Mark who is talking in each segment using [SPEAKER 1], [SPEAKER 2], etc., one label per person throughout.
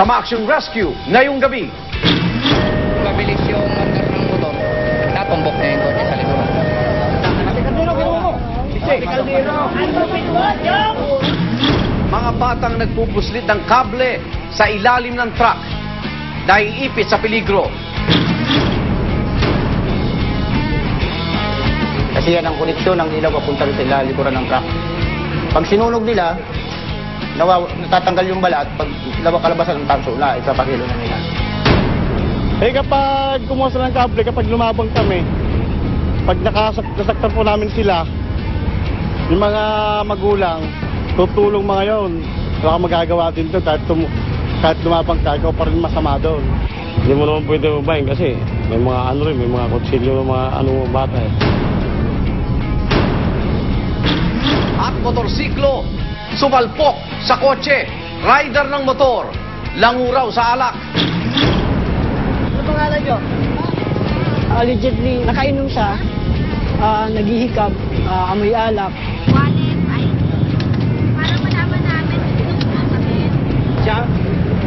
[SPEAKER 1] sa Action Rescue ngayong gabi.
[SPEAKER 2] Mabilis yung motor ng motor. Natumbok na yung kotse sa likuran.
[SPEAKER 1] Mga batang nagpupuslit ng kable sa ilalim ng truck. Naiipit sa peligro.
[SPEAKER 3] Kasi yan ang koneksyon ng ilaw papunta sa likuran ng truck. Pag sinunog nila, nawaw, natatanggal yung balat, pag lawa kalabasan ng tanso na, ipapakilo na nila.
[SPEAKER 4] Eh kapag kumuha sila ng kable, kapag lumabang kami, pag nakasak nasaktan po namin sila, yung mga magulang, tutulong mga yon. Wala kang magagawa din doon kahit, tum kahit lumabang ka, ikaw pa rin masama doon.
[SPEAKER 5] Hindi mo naman pwede ubayin kasi may mga ano rin, may mga kutsilyo, mga ano bata eh.
[SPEAKER 1] At motorsiklo, sumalpok sa kotse. Rider ng motor, languraw sa alak.
[SPEAKER 6] Ano pangalan nyo? allegedly, nakainom siya, ah, naghihikab, ah, amoy alak.
[SPEAKER 7] wallet ay para malaman namin sino po kami.
[SPEAKER 2] Siya?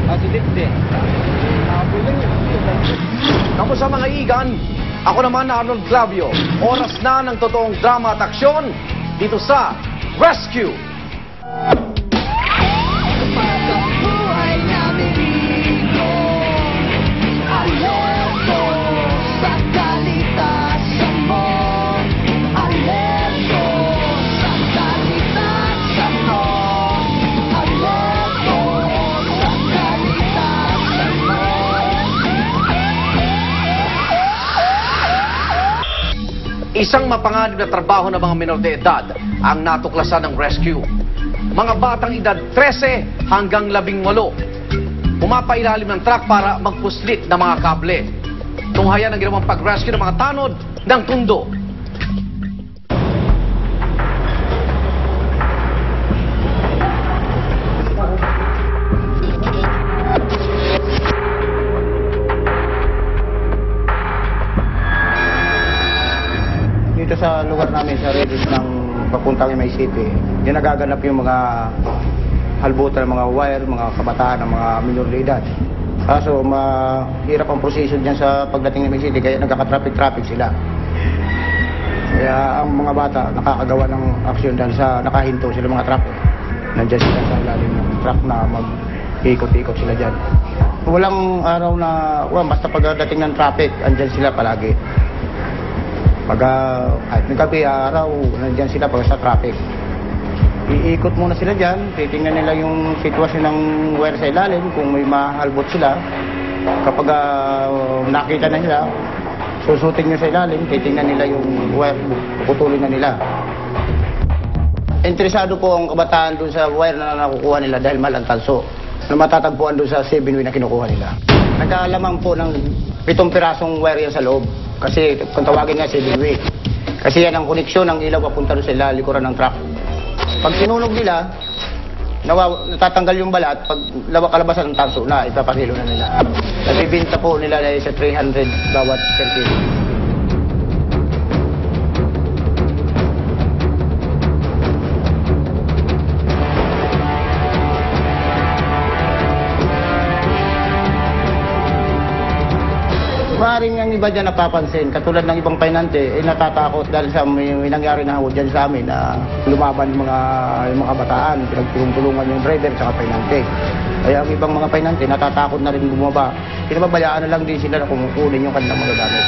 [SPEAKER 2] Ah, si Dipde.
[SPEAKER 1] Kapo sa mga igan, ako naman Arnold Clavio. Oras na ng totoong drama at aksyon dito sa Rescue. Isang mapanganib na trabaho ng mga minor de edad ang natuklasan ng rescue. Mga batang edad 13 hanggang 18. Pumapailalim ng truck para magpuslit ng mga kable. Tunghayan ang ginawang pag-rescue ng mga tanod ng tundo.
[SPEAKER 3] Sa lugar namin, sa radius ng papuntang MI City, yung nagaganap yung mga halbutan mga wire, mga kabataan ng mga minor de edad. Kaso mahirap ang proseso dyan sa pagdating ng MI City, kaya nagkaka-traffic-traffic sila. Kaya ang mga bata nakakagawa ng aksyon dahil sa nakahinto sila mga truck. Nandiyan sila sa ilalim ng truck na mag-ikot-ikot sila dyan. Walang araw na, well, basta pagdating ng traffic, andyan sila palagi. Pag uh, kahit ng gabi, araw, nandyan sila pag sa traffic. Iikot muna sila dyan, titingnan nila yung sitwasyon ng wire sa ilalim, kung may mahalbot sila. Kapag ah, nakita na nila, susutin nyo sa ilalim, titingnan nila yung wire, puputulin na nila. Interesado po ang kabataan dun sa wire na nakukuha nila dahil mahal na matatagpuan dun sa 7-way na kinukuha nila. Nagkaalamang po ng pitong pirasong wire yan sa loob. Kasi kung tawagin nga 7-way. Kasi yan ang koneksyon ng ilaw papunta doon sa ila- likuran ng truck. Pag sinunog nila, nawaw, natatanggal yung balat, pag lawa kalabasan ng tanso na, ipapakilo na nila. Nabibinta po nila dahil sa 300 bawat per kilo. Iba dyan napapansin, katulad ng ibang painante, eh natatakot dahil sa may, may nangyari na ho sa amin na lumaban yung mga, yung mga bataan, pinagtulong-tulungan yung driver sa painante. Kaya ang ibang mga painante natatakot na rin bumaba. Pinababayaan na lang din sila na kumukunin yung kanilang mga gamit.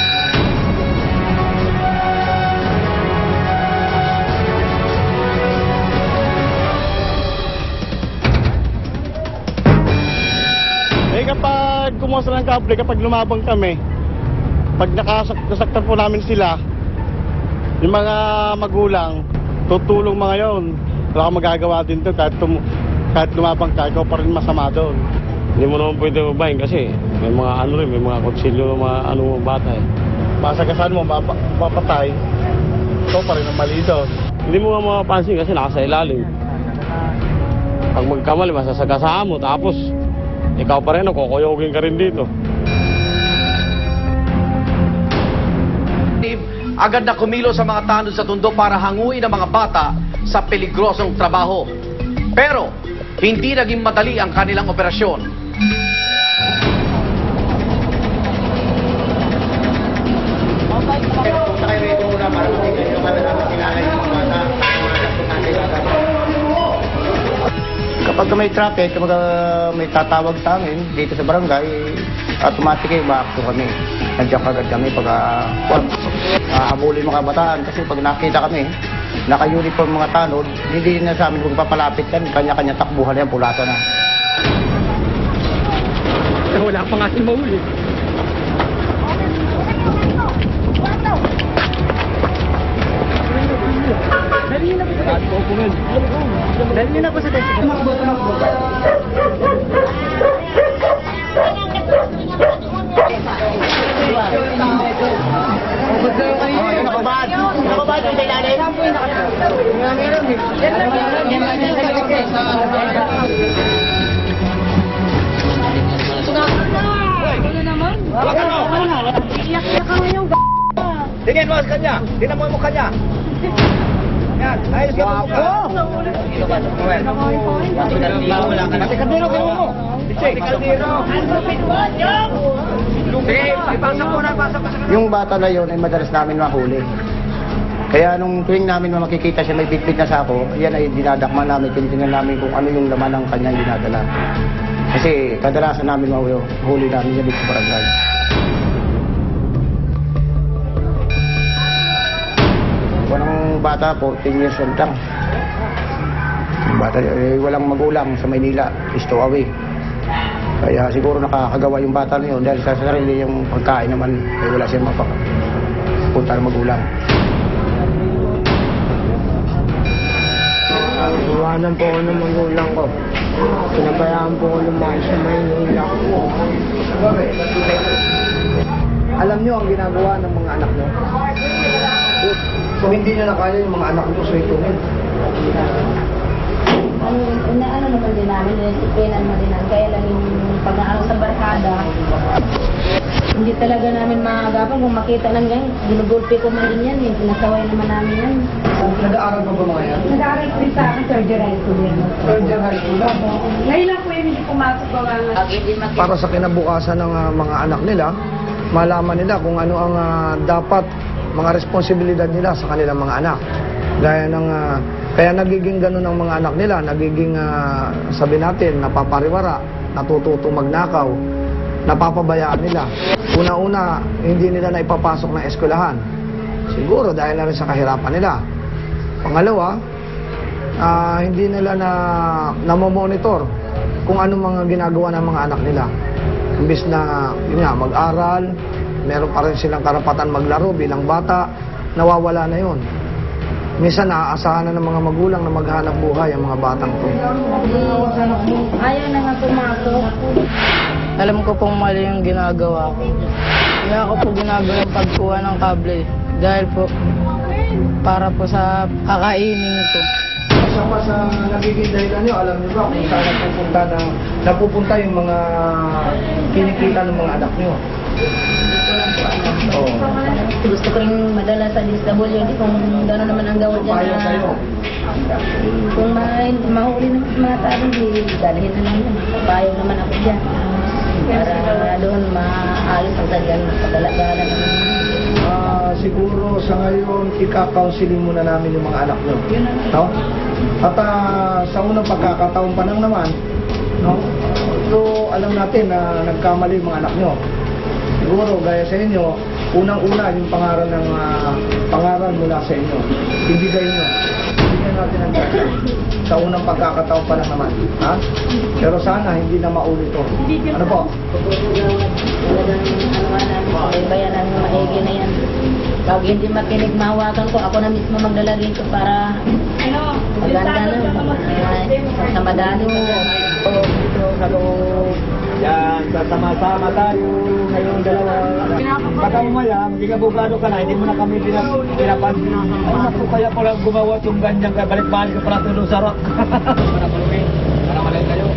[SPEAKER 4] Eh kapag kumuha sila ng kable, kapag lumabang kami, pag nakasak nasaktan po namin sila, yung mga magulang, tutulong mga yon. Wala kang magagawa din doon kahit, tum kahit lumabang ka, ikaw pa rin masama doon.
[SPEAKER 5] Hindi mo naman pwede ubayin kasi may mga ano rin, may mga kutsilyo, mga ano bata eh.
[SPEAKER 4] Masagasan mo, mapa- mapatay, ikaw pa rin ang mali doon.
[SPEAKER 5] Hindi mo nga mapapansin kasi nasa ilalim. Pag magkamali, masasagasaan mo, tapos ikaw pa rin, kukuyogin ka rin dito.
[SPEAKER 1] Agad na kumilo sa mga tanod sa tundo para hanguin ang mga bata sa peligrosong trabaho. Pero, hindi naging madali ang kanilang operasyon.
[SPEAKER 3] Kapag may traffic, kapag ah, may tatawag sa amin dito sa barangay, automatic eh, maakto kami. Nandiyan kagad kami pag uh, habulin mga kabataan kasi pag nakita kami, naka-uniform mga tanod, hindi na sa amin kung papalapit yan, kanya-kanya takbuhan yan, pulata na.
[SPEAKER 2] Wala pa nga si Mauli.
[SPEAKER 6] Dali na po sa desk.
[SPEAKER 3] Tingin mo sa kanya, tingnan mo yung mukha niya. Yan, ayos mo mukha. Pati kaldero, kinuha mo. Pati kaldero. Sige, ipasok mo na, sa Yung bata na yun ay madalas namin mahuli. Kaya nung tuwing namin makikita siya may bitbit na sako, yan ay dinadakman namin, tinitingnan namin kung ano yung laman ng kanyang dinadala. Kasi kadalasan namin mahuli namin yan dito sa barangay. Walang bata po, 10 years old lang. Bata, eh, walang magulang sa Maynila, away. Kaya siguro nakakagawa yung bata na yun dahil sa sarili yung pagkain naman, eh, wala siyang mapapunta ng magulang.
[SPEAKER 6] Iwanan po ako ng magulang ko. Pinabayaan po ko lumayan sa Maynila.
[SPEAKER 3] Alam niyo ang ginagawa ng mga anak niyo? Kung hindi niyo na kaya yung mga anak niyo, so ito
[SPEAKER 7] Ano, inaano naman din namin, nilisipinan mo din namin. Kaya lang yung pag-aaral sa barkada, hindi talaga namin maagapan. Kung makita ng ganyan, ginugulpi ko man din yan. Eh. Pinasaway naman namin yan.
[SPEAKER 3] Nag-aaral pa ba mga yan?
[SPEAKER 7] Nag-aaral ko rin sa akin, year high school yan.
[SPEAKER 3] Year high school lang.
[SPEAKER 7] Ngayon lang po yung hindi pumasok ba makita.
[SPEAKER 8] para sa kinabukasan ng ah, mga anak nila, malaman nila kung ano ang ah, dapat mga responsibilidad nila sa kanilang mga anak. Gaya ng ah, kaya nagiging ganun ang mga anak nila, nagiging ah, sabi natin napapariwara, natututo magnakaw, napapabayaan nila. Una-una, hindi nila na ipapasok ng eskwelahan. Siguro dahil na rin sa kahirapan nila. Pangalawa, ah, hindi nila na namomonitor kung ano mga ginagawa ng mga anak nila. Imbis na, yun nga, mag-aral, meron pa rin silang karapatan maglaro bilang bata, nawawala na yun. Minsan naaasahan na ng mga magulang na maghanap buhay ang mga batang to.
[SPEAKER 7] Ayaw na nga pumasok.
[SPEAKER 6] Alam ko pong mali yung ginagawa ko. Kaya ako po ginagawa yung pagkuha ng kable. Dahil po, para po sa kakainin ko.
[SPEAKER 8] Kasama sa nagiging dahilan nyo, alam nyo ba kung saan napupunta, na, napupunta yung mga kinikita ng mga anak nyo?
[SPEAKER 7] Gusto ko rin madala sa DSWD kung gano'n naman ang gawin dyan
[SPEAKER 8] Papayo sa'yo.
[SPEAKER 7] Kung ma mahuli ng mga tao, di dalhin na lang yan. Papayo naman ako dyan. Para doon maayos ang sadyan sa dalagalan naman.
[SPEAKER 8] Ah, siguro sa ngayon, ika-counseling muna namin yung mga anak nyo. No? At ah, sa unang pagkakataon pa lang naman, no? So, alam natin na nagkamali yung mga anak nyo. Siguro, gaya sa inyo, unang-una yung pangaral ng ah, pangaral mula sa inyo. Ibigay nyo. Bigyan natin ang gana. Sa unang pagkakataon pa lang naman. Ha? Pero sana hindi na maulit to. Ano po?
[SPEAKER 7] Talagang ano bayaran ng maigi na yan. Pag hindi makinig mahawakan ko, ako na mismo magdala rito para maganda na. Sa mo
[SPEAKER 3] sa loob. Yan, sasama-sama tayo ngayong dalawa. Baka umaya, hindi ka na, hindi mo na kami pinap- pinapansin. Ay, naku, kaya pala gumawa yung ganyan, kaya balik-balik ka pala tulong sa rock.
[SPEAKER 2] Para malay kayo.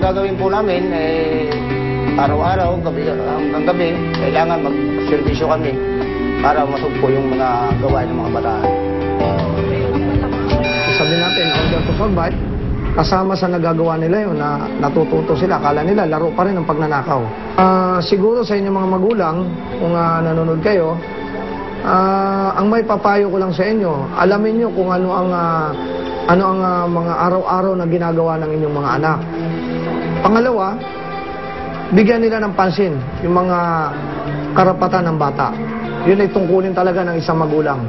[SPEAKER 3] Gagawin po namin, eh, araw-araw, gabi, hanggang gabi, kailangan mag-servisyo kami para masugpo yung mga gawain ng mga bataan.
[SPEAKER 8] Sabi natin, order to survive, kasama sa nagagawa nila yun na natututo sila. Akala nila laro pa rin ang pagnanakaw. Ah, siguro sa inyong mga magulang, kung ah, nanonood kayo, ah, ang may papayo ko lang sa inyo, alamin nyo kung ano ang ah, ano ang ah, mga araw-araw na ginagawa ng inyong mga anak. Pangalawa, bigyan nila ng pansin yung mga karapatan ng bata. Yun ay tungkulin talaga ng isang magulang.